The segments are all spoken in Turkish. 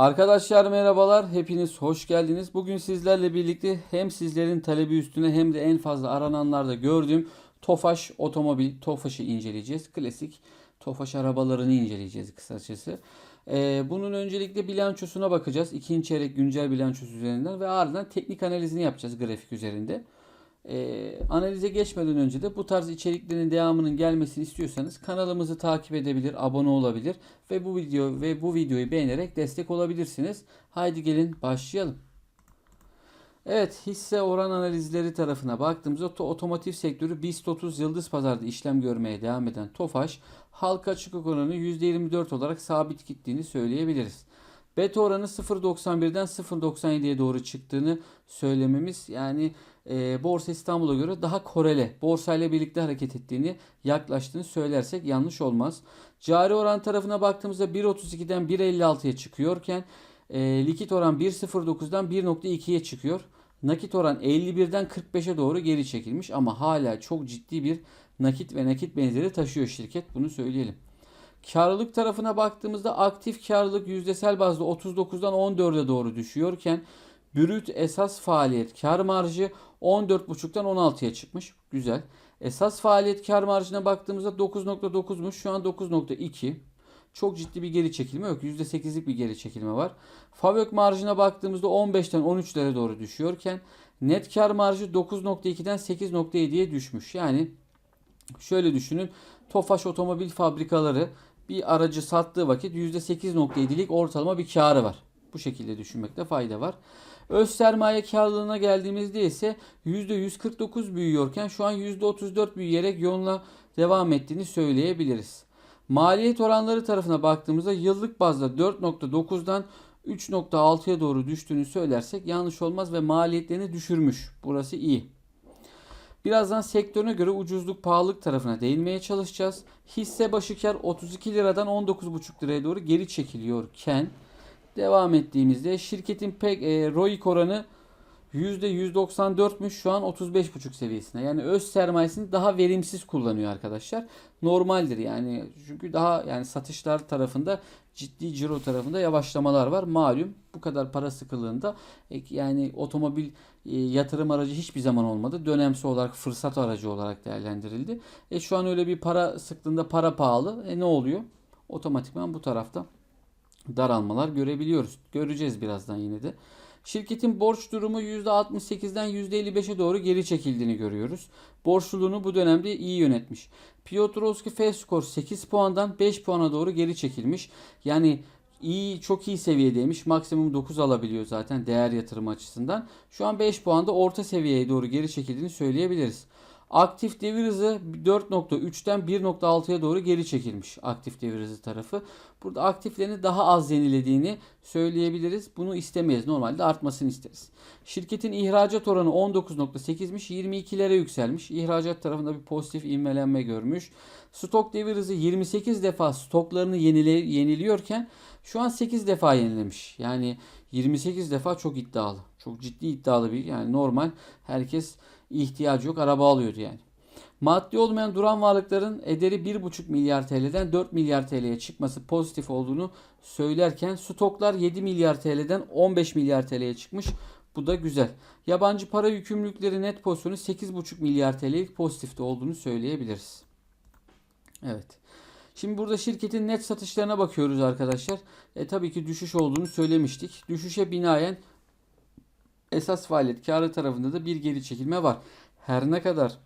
Arkadaşlar merhabalar. Hepiniz hoş geldiniz. Bugün sizlerle birlikte hem sizlerin talebi üstüne hem de en fazla arananlarda gördüğüm Tofaş otomobil Tofaş'ı inceleyeceğiz. Klasik Tofaş arabalarını inceleyeceğiz kısacası. Ee, bunun öncelikle bilançosuna bakacağız. İkinci çeyrek güncel bilançosu üzerinden ve ardından teknik analizini yapacağız grafik üzerinde. Ee, analize geçmeden önce de bu tarz içeriklerin devamının gelmesini istiyorsanız kanalımızı takip edebilir, abone olabilir ve bu video ve bu videoyu beğenerek destek olabilirsiniz. Haydi gelin başlayalım. Evet hisse oran analizleri tarafına baktığımızda to- otomotiv sektörü BIST 30 yıldız pazarda işlem görmeye devam eden Tofaş halka açık oranı %24 olarak sabit gittiğini söyleyebiliriz. Beta oranı 0.91'den 0.97'ye doğru çıktığını söylememiz yani e, Borsa İstanbul'a göre daha korele, borsayla birlikte hareket ettiğini, yaklaştığını söylersek yanlış olmaz. Cari oran tarafına baktığımızda 1.32'den 1.56'ya çıkıyorken e, likit oran 1.09'dan 1.2'ye çıkıyor. Nakit oran 51'den 45'e doğru geri çekilmiş ama hala çok ciddi bir nakit ve nakit benzeri taşıyor şirket. Bunu söyleyelim. Karlılık tarafına baktığımızda aktif karlılık yüzdesel bazda 39'dan 14'e doğru düşüyorken brüt esas faaliyet kar marjı 14.5'tan 16'ya çıkmış. Güzel. Esas faaliyet kar marjına baktığımızda 9.9'muş. Şu an 9.2. Çok ciddi bir geri çekilme yok. %8'lik bir geri çekilme var. Favök marjına baktığımızda 15'ten 13'lere doğru düşüyorken net kar marjı 9.2'den 8.7'ye düşmüş. Yani şöyle düşünün. Tofaş otomobil fabrikaları bir aracı sattığı vakit %8.7'lik ortalama bir karı var. Bu şekilde düşünmekte fayda var. Öz sermaye karlılığına geldiğimizde ise %149 büyüyorken şu an %34 büyüyerek yoluna devam ettiğini söyleyebiliriz. Maliyet oranları tarafına baktığımızda yıllık bazda 4.9'dan 3.6'ya doğru düştüğünü söylersek yanlış olmaz ve maliyetlerini düşürmüş. Burası iyi. Birazdan sektörüne göre ucuzluk pahalılık tarafına değinmeye çalışacağız. Hisse başı kar 32 liradan 19,5 liraya doğru geri çekiliyorken devam ettiğimizde şirketin pek e, ROIC oranı %194'müş şu an 35,5 seviyesinde. Yani öz sermayesini daha verimsiz kullanıyor arkadaşlar. Normaldir yani çünkü daha yani satışlar tarafında ciddi ciro tarafında yavaşlamalar var. Malum bu kadar para sıkılığında e, yani otomobil e, yatırım aracı hiçbir zaman olmadı. Dönemsel olarak fırsat aracı olarak değerlendirildi. E şu an öyle bir para sıktığında para pahalı. E ne oluyor? Otomatikman bu tarafta daralmalar görebiliyoruz. Göreceğiz birazdan yine de. Şirketin borç durumu %68'den %55'e doğru geri çekildiğini görüyoruz. Borçluluğunu bu dönemde iyi yönetmiş. Piotrowski F-Score 8 puandan 5 puana doğru geri çekilmiş. Yani iyi çok iyi seviyedeymiş. Maksimum 9 alabiliyor zaten değer yatırımı açısından. Şu an 5 puanda orta seviyeye doğru geri çekildiğini söyleyebiliriz. Aktif devir hızı 4.3'ten 1.6'ya doğru geri çekilmiş aktif devir hızı tarafı. Burada aktiflerini daha az yenilediğini söyleyebiliriz. Bunu istemeyiz. Normalde artmasını isteriz. Şirketin ihracat oranı 19.8'miş. 22'lere yükselmiş. İhracat tarafında bir pozitif ivmelenme görmüş. Stok devir hızı 28 defa stoklarını yenile, yeniliyorken şu an 8 defa yenilemiş. Yani 28 defa çok iddialı. Çok ciddi iddialı bir yani normal herkes ihtiyacı yok araba alıyordu yani. Maddi olmayan duran varlıkların ederi 1,5 milyar TL'den 4 milyar TL'ye çıkması pozitif olduğunu söylerken stoklar 7 milyar TL'den 15 milyar TL'ye çıkmış. Bu da güzel. Yabancı para yükümlülükleri net pozisyonu 8,5 milyar TL'lik pozitifte olduğunu söyleyebiliriz. Evet. Şimdi burada şirketin net satışlarına bakıyoruz arkadaşlar. E tabii ki düşüş olduğunu söylemiştik. Düşüşe binaen esas faaliyet karı tarafında da bir geri çekilme var. Her ne kadar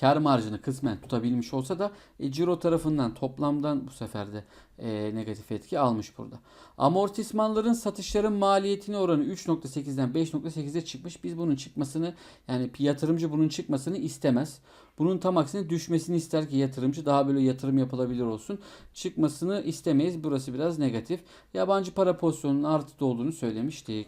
kar marjını kısmen tutabilmiş olsa da e, ciro tarafından toplamdan bu sefer de e, negatif etki almış burada. Amortismanların satışların maliyetini oranı 3.8'den 5.8'e çıkmış. Biz bunun çıkmasını yani yatırımcı bunun çıkmasını istemez. Bunun tam aksine düşmesini ister ki yatırımcı daha böyle yatırım yapılabilir olsun. Çıkmasını istemeyiz. Burası biraz negatif. Yabancı para pozisyonunun artıda olduğunu söylemiştik.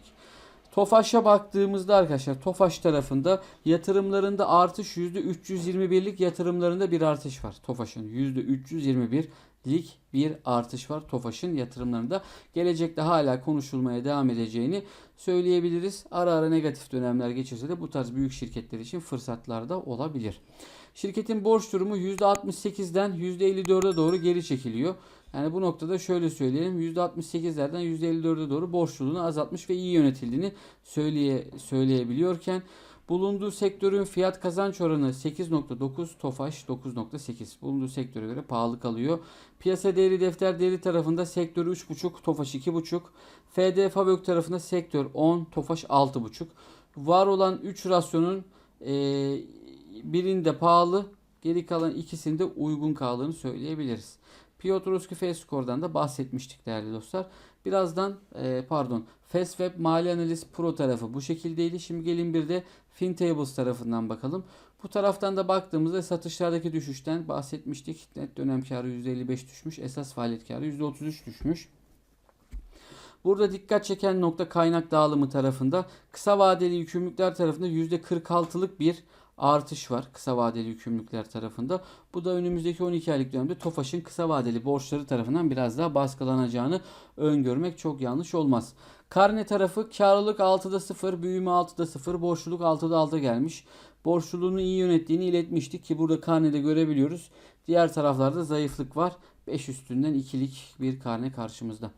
Tofaş'a baktığımızda arkadaşlar Tofaş tarafında yatırımlarında artış %321'lik yatırımlarında bir artış var. Tofaş'ın %321 lik bir artış var Tofaş'ın yatırımlarında. Gelecekte hala konuşulmaya devam edeceğini söyleyebiliriz. Ara ara negatif dönemler geçirse de bu tarz büyük şirketler için fırsatlar da olabilir. Şirketin borç durumu %68'den %54'e doğru geri çekiliyor. Yani bu noktada şöyle söyleyelim %68'lerden %54'e doğru borçluluğunu azaltmış ve iyi yönetildiğini söyleye, söyleyebiliyorken bulunduğu sektörün fiyat kazanç oranı 8.9 Tofaş 9.8 bulunduğu sektöre göre pahalı kalıyor. Piyasa değeri defter değeri tarafında sektör 3.5 Tofaş 2.5 FD Fabök tarafında sektör 10 Tofaş 6.5 var olan 3 rasyonun e, birinde pahalı geri kalan ikisinde uygun kaldığını söyleyebiliriz. Piotrowski F-Score'dan da bahsetmiştik değerli dostlar. Birazdan e, pardon FastWeb Mali Analiz Pro tarafı bu şekildeydi. Şimdi gelin bir de FinTables tarafından bakalım. Bu taraftan da baktığımızda satışlardaki düşüşten bahsetmiştik. Net dönem karı %55 düşmüş. Esas faaliyet karı %33 düşmüş. Burada dikkat çeken nokta kaynak dağılımı tarafında kısa vadeli yükümlülükler tarafında %46'lık bir artış var kısa vadeli yükümlülükler tarafında. Bu da önümüzdeki 12 aylık dönemde TOFAŞ'ın kısa vadeli borçları tarafından biraz daha baskılanacağını öngörmek çok yanlış olmaz. Karne tarafı karlılık 6'da 0, büyüme 6'da 0, borçluluk 6'da 6 gelmiş. Borçluluğunu iyi yönettiğini iletmiştik ki burada karnede görebiliyoruz. Diğer taraflarda zayıflık var. 5 üstünden ikilik bir karne karşımızda.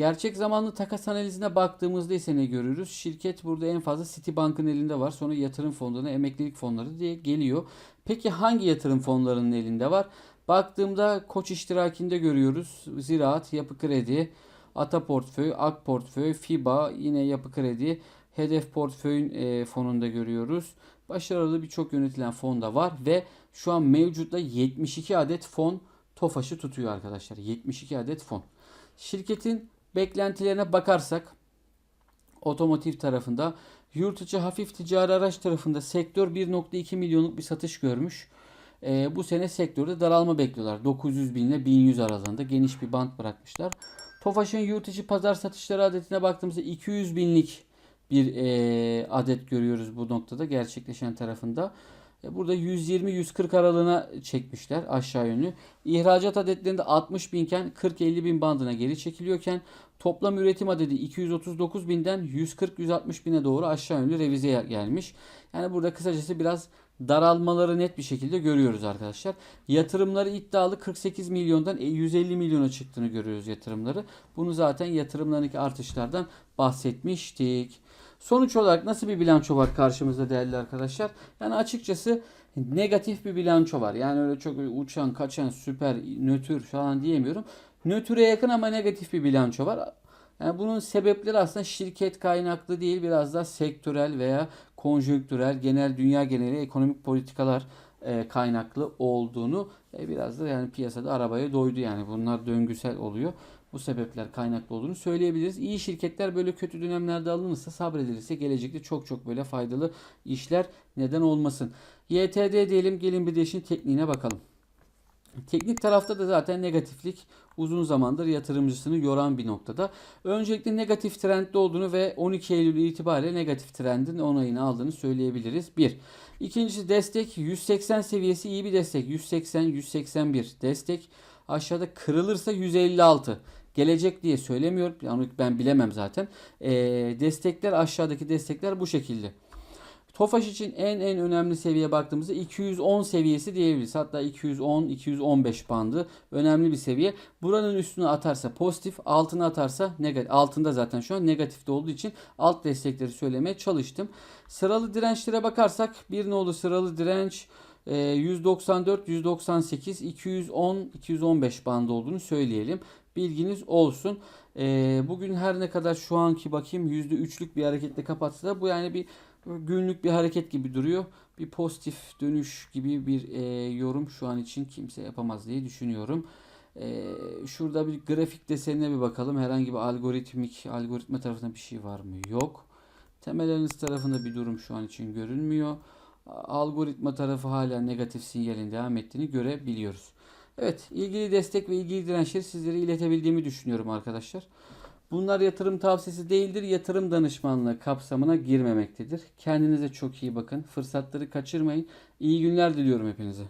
Gerçek zamanlı takas analizine baktığımızda ise ne görürüz? Şirket burada en fazla Citibank'ın elinde var. Sonra yatırım fonlarına, emeklilik fonları diye geliyor. Peki hangi yatırım fonlarının elinde var? Baktığımda Koç iştirakinde görüyoruz. Ziraat, Yapı Kredi, Ata Portföy, Ak Portföy, FIBA, yine Yapı Kredi, Hedef Portföy'ün e, fonunda görüyoruz. Başarılı birçok yönetilen fon da var ve şu an mevcutta 72 adet fon TOFAŞ'ı tutuyor arkadaşlar. 72 adet fon. Şirketin beklentilerine bakarsak otomotiv tarafında yurt içi hafif ticari araç tarafında sektör 1.2 milyonluk bir satış görmüş. E, bu sene sektörde daralma bekliyorlar. 900 bin ile 1100 aralığında geniş bir bant bırakmışlar. Tofaş'ın yurt içi pazar satışları adetine baktığımızda 200 binlik bir e, adet görüyoruz bu noktada gerçekleşen tarafında. E, burada 120-140 aralığına çekmişler aşağı yönlü. İhracat adetlerinde 60 binken 40-50 bin bandına geri çekiliyorken toplam üretim adedi 239 binden 140-160 bine doğru aşağı yönlü revize gelmiş. Yani burada kısacası biraz daralmaları net bir şekilde görüyoruz arkadaşlar. Yatırımları iddialı 48 milyondan 150 milyona çıktığını görüyoruz yatırımları. Bunu zaten yatırımlarındaki artışlardan bahsetmiştik. Sonuç olarak nasıl bir bilanço var karşımızda değerli arkadaşlar? Yani açıkçası negatif bir bilanço var. Yani öyle çok uçan, kaçan, süper, nötr falan diyemiyorum. Nötre yakın ama negatif bir bilanço var. Yani bunun sebepleri aslında şirket kaynaklı değil, biraz da sektörel veya konjonktürel, genel dünya geneli ekonomik politikalar e, kaynaklı olduğunu e, biraz da yani piyasada arabaya doydu yani bunlar döngüsel oluyor. Bu sebepler kaynaklı olduğunu söyleyebiliriz. İyi şirketler böyle kötü dönemlerde alınırsa sabredilirse gelecekte çok çok böyle faydalı işler neden olmasın. YTD diyelim gelin bir de işin tekniğine bakalım. Teknik tarafta da zaten negatiflik uzun zamandır yatırımcısını yoran bir noktada. Öncelikle negatif trendde olduğunu ve 12 Eylül itibariyle negatif trendin onayını aldığını söyleyebiliriz. Bir. İkincisi destek 180 seviyesi iyi bir destek. 180-181 destek. Aşağıda kırılırsa 156 gelecek diye söylemiyorum. Yani ben bilemem zaten. E, destekler aşağıdaki destekler bu şekilde. Tofaş için en en önemli seviye baktığımızda 210 seviyesi diyebiliriz. Hatta 210-215 bandı önemli bir seviye. Buranın üstüne atarsa pozitif, altına atarsa negatif. Altında zaten şu an negatifte olduğu için alt destekleri söylemeye çalıştım. Sıralı dirençlere bakarsak bir nolu sıralı direnç 194, 198, 210, 215 bandı olduğunu söyleyelim. Bilginiz olsun. E, bugün her ne kadar şu anki bakayım %3'lük bir hareketle kapatsa da bu yani bir günlük bir hareket gibi duruyor. Bir pozitif dönüş gibi bir e, yorum şu an için kimse yapamaz diye düşünüyorum. E, şurada bir grafik desenine bir bakalım. Herhangi bir algoritmik algoritma tarafında bir şey var mı? Yok. Temel analiz tarafında bir durum şu an için görünmüyor. Algoritma tarafı hala negatif sinyalin devam ettiğini görebiliyoruz. Evet, ilgili destek ve ilgili dirençleri sizlere iletebildiğimi düşünüyorum arkadaşlar. Bunlar yatırım tavsiyesi değildir, yatırım danışmanlığı kapsamına girmemektedir. Kendinize çok iyi bakın, fırsatları kaçırmayın. İyi günler diliyorum hepinize.